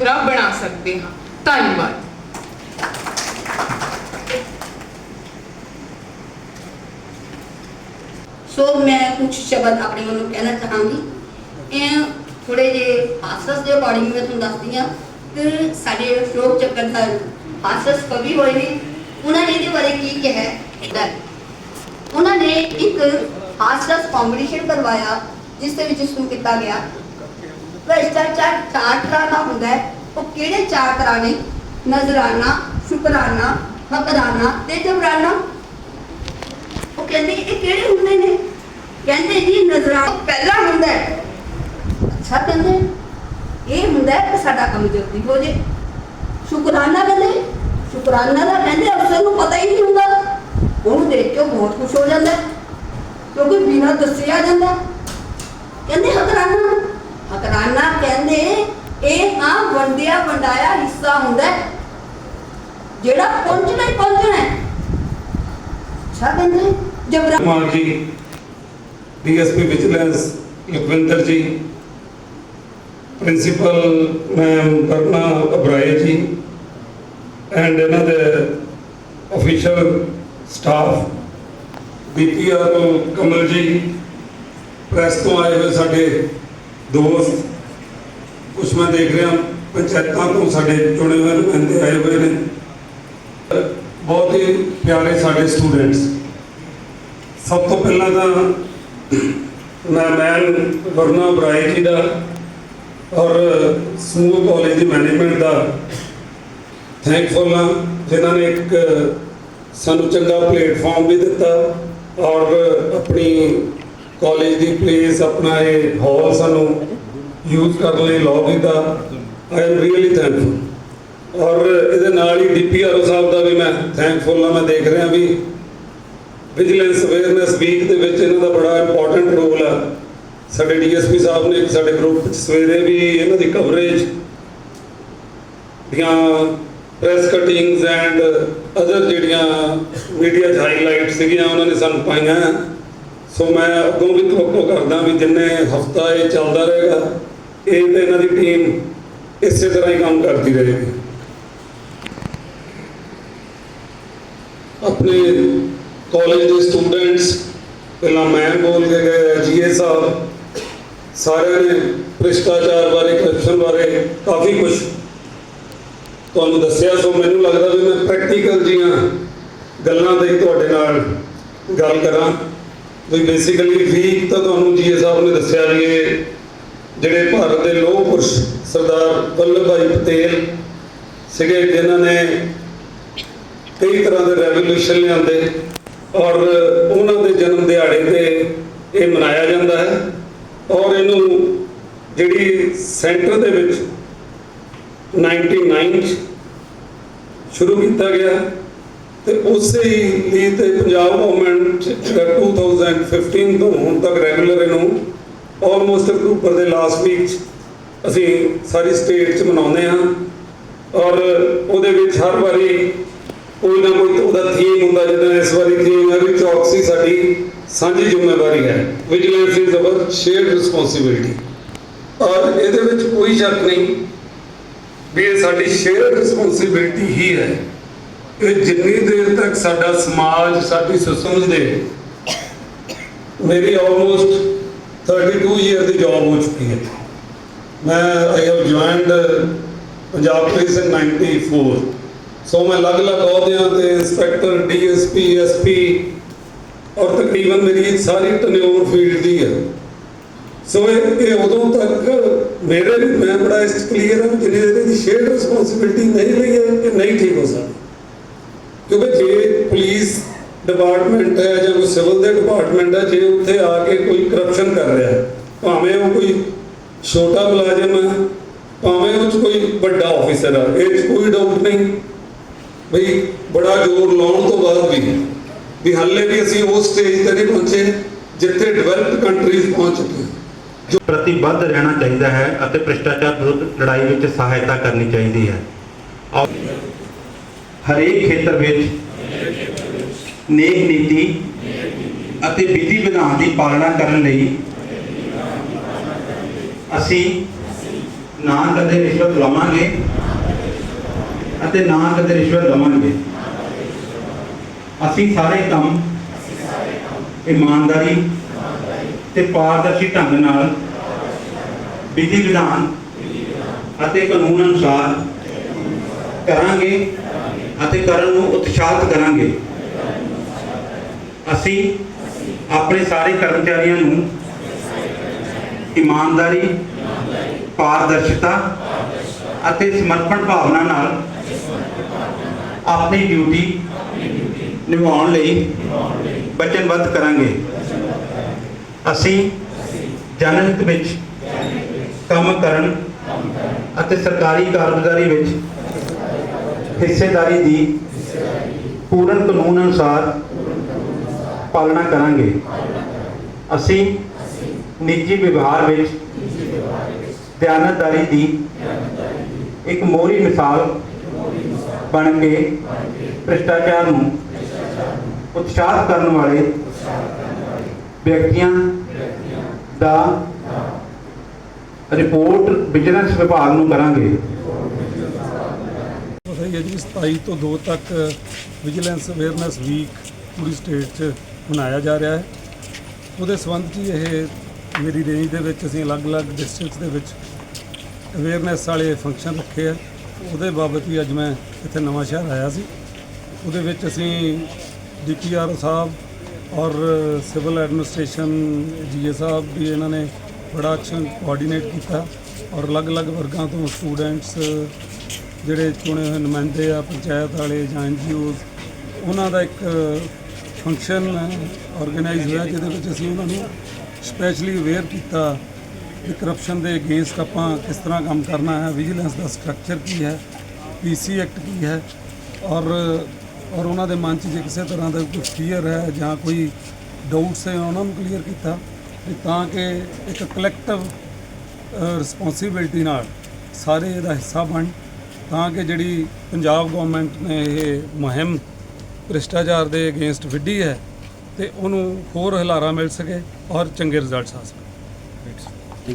ਸੁਥਰਾ ਬਣਾ ਸਕਦੇ ਹਾਂ। ਧੰਨਵਾਦ। ਸੋ ਮੈਂ ਕੁਝ ਸ਼ਬਦ ਆਪਣੇ ਵੱਲੋਂ ਕਹਿਣਾ ਚਾਹਾਂਗੀ। ਇਹ ਥੋੜੇ ਜੇ ਹਾਸਸ ਦੇ ਅਕੋਰਡਿੰਗ ਮੈਂ ਤੁਹਾਨੂੰ ਦੱਸਦੀ ਹਾਂ। ਕਿ ਸਾਡੇ ਸ਼ੋਕ ਚੱਕਰਧਰ ਹਾਸਸ ਕਵੀ ਹੋਏ ਨੇ। ਉਹਨਾਂ ਨੇ ਇਹਦੇ ਬਾਰੇ ਕੀ ਕਿਹਾ ਹੈ? ਉਹਨਾਂ ਨੇ ਇੱਕ ਹਾਸਸ ਕੰਪੀਟੀਸ਼ਨ ਕਰਵਾਇਆ, ਜਿਸ ਦੇ ਵਿੱਚ ਸ਼ੁਰੂ ਕੀਤਾ ਗਿਆ। ਚਾਰ ਤਰ੍ਹਾਂ ਦਾ ਹੁੰਦਾ ਹੈ। ਉਹ ਕਿਹੜੇ ਚਾਰ ਤਰ੍ਹਾਂ ਨੇ ਨਜ਼ਰਾਨਾ, ਸ਼ੁਕਰਾਨਾ ਹਕਰਾਨਾ ਤੇ ਜਬਰਾਨਾ ਉਹ ਕਹਿੰਦੇ ਇਹ ਕਿਹੜੇ ਹੁੰਦੇ ਨੇ? ਕਹਿੰਦੇ ਜੀ ਨਜ਼ਰਾਨਾ ਪਹਿਲਾ ਹੁੰਦਾ ਹੈ। ਅੱਛਾ ਕਹਿੰਦੇ, ਇਹ ਹੁੰਦਾ ਹੈ ਕਿ ਸਾਡਾ ਕੰਮ ਜਲਦੀ ਹੋ ਜੇ। ਸ਼ੁਕਰਾਨਾ ਕਹਿੰਦੇ, ਸ਼ੁਕਰਾਨਾ ਦਾ ਕਹਿੰਦੇ ਅਫਸਰ ਨੂੰ ਪਤਾ ਹੀ ਨਹੀਂ ਹੁੰਦਾ। ਉਹਨੂੰ ਦੇਖ ਕੇ ਉਹ ਬਹੁਤ ਖੁਸ਼ ਹੋ ਜਾਂਦਾ ਕਿਉਂਕਿ ਬਿਨਾਂ ਦੱਸਿਆ ਜਾਂਦਾ। ਕਹਿੰਦੇ ਹਕਰਾਨਾ ਹਕਰਾਨਾ ਕਹਿੰਦੇ ਵੰਡਿਆ ਵੰਡਾਇਆ ਹਿੱਸਾ ਹੁੰਦਾ ਹੈ, ਜਿਹੜਾ ਪਹੁੰਚਣਾ ਹੀ ਪਹੁੰਚਣਾ ਹੈ। ਅੱਛਾ ਜਬਰਾ ਕੁਮਾਰ ਜੀ ਡੀਐਸਪੀ ਵਿਜੀਲੈਂਸ ਲਖਵਿੰਦਰ ਜੀ ਪ੍ਰਿੰਸੀਪਲ ਮੈਮ ਕਰਨਾ ਅਬਰਾਏ ਜੀ ਐਂਡ ਇਹਨਾਂ ਦੇ official staff ਬੀਪੀਆਰ Kamal ji press ਤੋਂ ਆਏ ਹੋਏ ਸਾਡੇ ਦੋਸਤ ਕੁਛ ਮੈਂ ਦੇਖ ਰਿਹਾ। ਪੰਚਾਇਤਾਂ ਤੋਂ ਸਾਡੇ ਚੁਣੇ ਹੋਏ ਨੁਮਾਇੰਦੇ ਆਏ ਹੋਏ ਨੇ। ਬਹੁਤ ਹੀ ਪਿਆਰੇ ਸਾਡੇ ਸਟੂਡੈਂਟਸ। ਸਭ ਤੋਂ ਪਹਿਲਾਂ ਤਾਂ ਮੈਂ ਮੈਨ ਵਰਨਾ ਬਰਾਏ ਜੀ ਦਾ ਔਰ ਸਮੂਹ ਕਾਲਜ ਦੀ ਮੈਨੇਜਮੈਂਟ ਦਾ ਥੈਂਕਫੁਲ ਹਾਂ, ਜਿਨ੍ਹਾਂ ਨੇ ਇੱਕ ਸਾਨੂੰ ਚੰਗਾ ਪਲੇਟਫਾਰਮ ਵੀ ਦਿੱਤਾ ਔਰ ਆਪਣੀ ਕਾਲਜ ਦੀ ਪਲੇਸ ਆਪਣਾ ਇਹ ਹਾਲ ਸਾਨੂੰ ਯੂਜ਼ ਕਰਨ ਲਈ ਲਾਅ ਕੀਤਾ ਆਈ ਐਮ ਰੀਅਲੀ ਥੈਂਕਫੁਲ ਔਰ ਇਹਦੇ ਨਾਲ ਹੀ ਡੀਪੀਆਰਓ ਸਾਹਿਬ ਦਾ ਵੀ ਮੈਂ ਥੈਂਕਫੁਲ ਹਾਂ, ਮੈਂ ਦੇਖ ਰਿਹਾ ਵੀ ਵਿਜੀਲੈਂਸ ਅਵੇਅਰਨੈਸ ਵੀਕ ਦੇ ਵਿੱਚ ਇਹਨਾਂ ਦਾ ਬੜਾ ਇੰਪੋਰਟੈਂਟ ਰੋਲ ਆ। ਸਾਡੇ ਡੀਐਸਪੀ ਸਾਹਿਬ ਨੇ, ਸਾਡੇ ਗਰੁੱਪ ਵਿੱਚ ਸਵੇਰੇ ਵੀ ਇਹਨਾਂ ਦੀ ਕਵਰੇਜ ਦੀਆਂ ਪ੍ਰੈਸ ਕਟਿੰਗਸ ਐਂਡ ਅਦਰ ਜਿਹੜੀਆਂ ਮੀਡੀਆ 'ਚ ਹਾਈਲਾਈਟ ਸੀਗੀਆਂ, ਉਹਨਾਂ ਨੇ ਸਾਨੂੰ ਪਾਈਆਂ ਸੋ ਮੈਂ ਅੱਗੋਂ ਵੀ ਤੋਕੋ ਕਰਦਾ ਵੀ ਜਿੰਨੇ ਹਫਤਾ ਇਹ ਚੱਲਦਾ ਰਹੇਗਾ, ਇਹ ਤੇ ਇਹਨਾਂ ਦੀ ਟੀਮ ਇਸੇ ਤਰ੍ਹਾਂ ਹੀ ਕੰਮ ਕਰਦੀ ਰਹੇਗੀ ਆਪਣੇ ਕਾਲਜ ਦੇ ਸਟੂਡੈਂਟਸ ਪਹਿਲਾਂ ਮੈਂ ਬੋਲ ਕੇ ਗਏ ਜੀਏ ਸਾਹਿਬ, ਸਾਰਿਆਂ ਨੇ ਭ੍ਰਿਸ਼ਟਾਚਾਰ ਬਾਰੇ ਕਰਪਸ਼ਨ ਬਾਰੇ ਕਾਫੀ ਕੁਝ ਤੁਹਾਨੂੰ ਦੱਸਿਆ, ਸੋ ਮੈਨੂੰ ਲੱਗਦਾ ਵੀ ਮੈਂ ਪ੍ਰੈਕਟੀਕਲ ਜੀਆਂ ਗੱਲਾਂ ਦੇ ਤੁਹਾਡੇ ਨਾਲ ਗੱਲ ਕਰਾਂ। ਵੀ ਬੇਸਿਕਲੀ ਵੀਕ ਤਾਂ ਤੁਹਾਨੂੰ ਜੀਏ ਸਾਹਿਬ ਨੇ ਦੱਸਿਆ ਵੀ ਇਹ ਜਿਹੜੇ ਭਾਰਤ ਦੇ ਲੋਹ ਪੁਰਸ਼ ਸਰਦਾਰ ਵੱਲਭ ਭਾਈ ਪਟੇਲ ਸੀਗੇ, ਜਿਨ੍ਹਾਂ ਨੇ ਕਈ ਤਰ੍ਹਾਂ ਦੇ ਰੈਵੋਲੂਸ਼ਨ ਲਿਆਂਦੇ ਔਰ ਉਹਨਾਂ ਦੇ ਜਨਮ ਦਿਹਾੜੇ ਤੇ ਇਹ ਮਨਾਇਆ ਜਾਂਦਾ ਹੈ ਔਰ ਇਹਨੂੰ ਜਿਹੜੀ ਸੈਂਟਰ ਦੇ ਵਿੱਚ 99 ਚ ਸ਼ੁਰੂ ਕੀਤਾ ਗਿਆ ਤੇ ਉਸੇ ਹੀ ਲਈ ਤੇ ਪੰਜਾਬ ਗਵਰਨਮੈਂਟ 2015 ਤੋਂ ਹੁਣ ਤੱਕ ਰੈਗੂਲਰ ਇਹਨੂੰ ਆਲਮੋਸਟ ਅਕਤੂਬਰ ਦੇ ਲਾਸਟ ਵੀਕ 'ਚ ਅਸੀਂ ਸਾਰੀ ਸਟੇਟ 'ਚ ਮਨਾਉਂਦੇ ਹਾਂ ਔਰ ਉਹਦੇ ਵਿੱਚ ਹਰ ਵਾਰੀ ਕੋਈ ਨਾ ਕੋਈ ਉਹਦਾ ਥੀਮ ਹੁੰਦਾ ਜਿੱਦਾਂ ਇਸ ਵਾਰੀ ਥੀਮ ਹੈ ਵੀ ਚੌਕਸੀ ਸਾਡੀ ਸਾਂਝੀ ਜ਼ਿੰਮੇਵਾਰੀ ਹੈ vigilance is our shared responsibility ਔਰ ਇਹਦੇ ਵਿੱਚ ਕੋਈ ਸ਼ੱਕ ਨਹੀਂ ਵੀ ਇਹ ਸਾਡੀ ਸ਼ੇਅਰਡ ਰਿਸਪੌਂਸਿਬਿਲਟੀ ਹੀ ਹੈ ਇਹ ਜਿੰਨੀ ਦੇਰ ਤੱਕ ਸਾਡਾ ਸਮਾਜ, ਸਾਡੀ ਸਿਸਟਮਸ ਦੇ ਮੇਰੀ ਆਲਮੋਸਟ 32 ਇਅਰ ਦੀ ਜੌਬ ਹੋ ਚੁੱਕੀ ਹੈ। ਮੈਂ I have joined Punjab police in 94 so ਮੈਂ ਅਲੱਗ-ਅਲੱਗ ਅਹੁਦਿਆਂ ਤੇ ਇੰਸਪੈਕਟਰ ਡੀਐਸਪੀ ਐਸਪੀ ਔਰ ਤਕਰੀਬਨ ਮੇਰੀ ਸਾਰੀ ਟਨਿਓਰ ਫੀਲਡ ਦੀ ਹੈ। ਸੋ ਇਹ ਉਦੋਂ ਤੱਕ ਮੇਰੇ ਵੀ ਮੈਂ ਬੜਾ ਇਸ ਕਲੀਅਰ ਹਾਂ ਜਿੰਨੇ ਇਹਦੀ ਦੀ ਸ਼ੇਅਰ ਰਿਸਪੌਂਸਿਬਿਲਟੀ ਨਹੀਂ ਲਈ ਹੈ ਕਿ ਨਹੀਂ ਠੀਕ ਹੋ ਸਕਦੀ। ਕਿਉਂਕਿ ਜੇ ਪੁਲਿਸ ਡਿਪਾਰਟਮੈਂਟ ਹੈ ਜਾਂ ਕੋਈ ਸਿਵਲ ਦੇ ਡਿਪਾਰਟਮੈਂਟ ਹੈ, ਜੇ ਉੱਥੇ ਆ ਕੇ ਕੋਈ ਕਰਪਸ਼ਨ ਕਰ ਰਿਹਾ ਹੈ, ਭਾਵੇਂ ਉਹ ਕੋਈ ਛੋਟਾ ਮੁਲਾਜ਼ਮ ਹੈ, ਭਾਵੇਂ ਉਹ 'ਚ ਕੋਈ ਵੱਡਾ ਆਫੀਸਰ ਹੈ, ਇਹ 'ਚ ਕੋਈ ਡਾਊਟ ਨਹੀਂ। ਬਈ ਬੜਾ ਜ਼ੋਰ ਲਾਉਣ ਤੋਂ ਬਾਅਦ ਵੀ ਵੀ ਹਾਲੇ ਵੀ ਅਸੀਂ ਉਸ ਸਟੇਜ ਤੇ ਨਹੀਂ ਪਹੁੰਚੇ ਜਿੱਥੇ ਡਿਵੈਲਪਡ ਕੰਟਰੀਜ਼ ਪਹੁੰਚ ਚੁੱਕੀਆਂ ਪ੍ਰਤੀਬੱਧ ਰਹਿਣਾ ਚਾਹੀਦਾ ਹੈ ਅਤੇ ਭ੍ਰਿਸ਼ਟਾਚਾਰ ਵਿਰੁੱਧ ਲੜਾਈ ਵਿੱਚ ਸਹਾਇਤਾ ਕਰਨੀ ਚਾਹੀਦੀ ਹੈ। ਹਰੇਕ ਖੇਤਰ ਵਿੱਚ ਨੇਕ ਨੀਤੀ ਅਤੇ ਵਿਧੀ ਵਿਧਾਨ ਦੀ ਪਾਲਣਾ ਕਰਨ ਲਈ ਅਸੀਂ ਨਾ ਕਦੇ ਰਿਸ਼ਵਤ ਲਵਾਂਗੇ ਅਤੇ ਨਾ ਕਦੇ ਰਿਸ਼ਵਤ ਲਵਾਂਗੇ। ਅਸੀਂ ਸਾਰੇ ਕੰਮ ਇਮਾਨਦਾਰੀ ਤੇ ਪਾਰਦਰਸ਼ੀ ਢੰਗ ਨਾਲ ਵਿਧੀ ਵਿਧਾਨ ਅਤੇ ਕਾਨੂੰਨ ਅਨੁਸਾਰ ਕਰਾਂਗੇ ਅਤੇ ਕਰਨ ਨੂੰ ਉਤਸ਼ਾਹਿਤ ਕਰਾਂਗੇ। ਅਸੀਂ ਆਪਣੇ ਸਾਰੇ ਕਰਮਚਾਰੀਆਂ ਨੂੰ ਇਮਾਨਦਾਰੀ, ਪਾਰਦਰਸ਼ਤਾ ਅਤੇ ਸਮਰਪਣ ਭਾਵਨਾ ਨਾਲ ਆਪਣੀ ਡਿਊਟੀ ਨਿਭਾਉਣ ਲਈ ਵਚਨਬੱਧ ਕਰਾਂਗੇ। ਅਸੀਂ ਜਨਹਿਤ ਵਿੱਚ ਕੰਮ ਕਰਨ ਅਤੇ ਸਰਕਾਰੀ ਕਾਰਗੁਜ਼ਾਰੀ ਵਿੱਚ ਹਿੱਸੇਦਾਰੀ ਦੀ ਪੂਰਨ ਕਾਨੂੰਨ ਅਨੁਸਾਰ ਪਾਲਣਾ ਕਰਾਂਗੇ। ਅਸੀਂ ਨਿੱਜੀ ਵਿਵਹਾਰ ਵਿੱਚ ਦਿਆਨਤਦਾਰੀ ਦੀ ਇੱਕ ਮੋਹਰੀ ਮਿਸਾਲ ਬਣ ਕੇ ਭ੍ਰਿਸ਼ਟਾਚਾਰ ਨੂੰ ਉਤਸ਼ਾਹਿਤ ਕਰਨ ਵਾਲੇ ਵਿਅਕਤੀਆਂ ਦਾ ਰਿਪੋਰਟ ਵਿਜੀਲੈਂਸ ਵਿਭਾਗ ਨੂੰ ਕਰਾਂਗੇ। ਪਤਾ ਹੈ ਜੀ 27 ਤੋਂ 2 ਤੱਕ ਵਿਜੀਲੈਂਸ ਅਵੇਅਰਨੈਸ ਵੀਕ ਪੂਰੀ ਸਟੇਟ 'ਚ ਮਨਾਇਆ ਜਾ ਰਿਹਾ ਹੈ। ਉਹਦੇ ਸੰਬੰਧ 'ਚ ਇਹ ਮੇਰੀ ਰੇਂਜ ਦੇ ਵਿੱਚ ਅਸੀਂ ਅਲੱਗ-ਅਲੱਗ ਡਿਸਟ੍ਰਿਕਟਸ ਦੇ ਵਿੱਚ ਅਵੇਅਰਨੈਸ ਵਾਲੇ ਫੰਕਸ਼ਨ ਰੱਖੇ ਆ। ਉਹਦੇ ਬਾਬਤ ਵੀ ਅੱਜ ਮੈਂ ਇੱਥੇ ਨਵਾਂ ਸ਼ਹਿਰ ਆਇਆ ਸੀ। ਉਹਦੇ ਵਿੱਚ ਅਸੀਂ ਡੀਪੀਆਰ ਸਾਹਿਬ ਔਰ ਸਿਵਲ ਐਡਮਿਨਿਸਟ੍ਰੇਸ਼ਨ ਜੀਏ ਸਾਹਿਬ ਵੀ ਇਹਨਾਂ ਨੇ ਬੜਾ ਅੱਛਾ ਕੋਆਰਡੀਨੇਟ ਕੀਤਾ ਔਰ ਅਲੱਗ-ਅਲੱਗ ਵਰਗਾਂ ਤੋਂ ਸਟੂਡੈਂਟਸ ਜਿਹੜੇ ਚੁਣੇ ਹੋਏ ਨੁਮਾਇੰਦੇ ਆ, ਪੰਚਾਇਤ ਵਾਲੇ ਜਾਂ ਐਨਜੀਓਜ਼ ਉਹਨਾਂ ਦਾ ਇੱਕ ਫੰਕਸ਼ਨ ਆਰਗੇਨਾਈਜ਼ ਹੋਇਆ, ਜਿਹਦੇ ਵਿੱਚ ਅਸੀਂ ਉਹਨਾਂ ਨੂੰ ਸਪੈਸ਼ਲੀ ਅਵੇਅਰ ਕੀਤਾ ਕਿ ਕਰਪਸ਼ਨ ਦੇ ਅਗੇਂਸਟ ਆਪਾਂ ਕਿਸ ਤਰ੍ਹਾਂ ਕੰਮ ਕਰਨਾ ਹੈ ਵਿਜੀਲੈਂਸ ਦਾ ਸਟਰਕਚਰ ਕੀ ਹੈ ਪੀਸੀ ਐਕਟ ਕੀ ਹੈ, ਔਰ ਔਰ ਉਹਨਾਂ ਦੇ ਮਨ 'ਚ ਜੇ ਕਿਸੇ ਤਰ੍ਹਾਂ ਦਾ ਕੋਈ ਫੀਅਰ ਹੈ ਜਾਂ ਕੋਈ ਡਾਊਟਸ ਹੈ, ਉਹਨਾਂ ਨੂੰ ਕਲੀਅਰ ਕੀਤਾ ਤਾਂ ਕਿ ਇੱਕ ਕਲੈਕਟਿਵ ਰਿਸਪੌਂਸਿਬਿਲਟੀ ਨਾਲ ਸਾਰੇ ਇਹਦਾ ਹਿੱਸਾ ਬਣ, ਤਾਂ ਕਿ ਜਿਹੜੀ ਪੰਜਾਬ ਗਵਰਨਮੈਂਟ ਨੇ ਇਹ ਮੁਹਿੰਮ ਭ੍ਰਿਸ਼ਟਾਚਾਰ ਦੇ ਅਗੇਂਸਟ ਵਿੱਢੀ ਹੈ ਤੇ ਉਹਨੂੰ ਹੋਰ ਹਲਾਰਾ ਮਿਲ ਸਕੇ ਔਰ ਚੰਗੇ ਰਿਜ਼ਲਟਸ ਆ ਸਕਣ।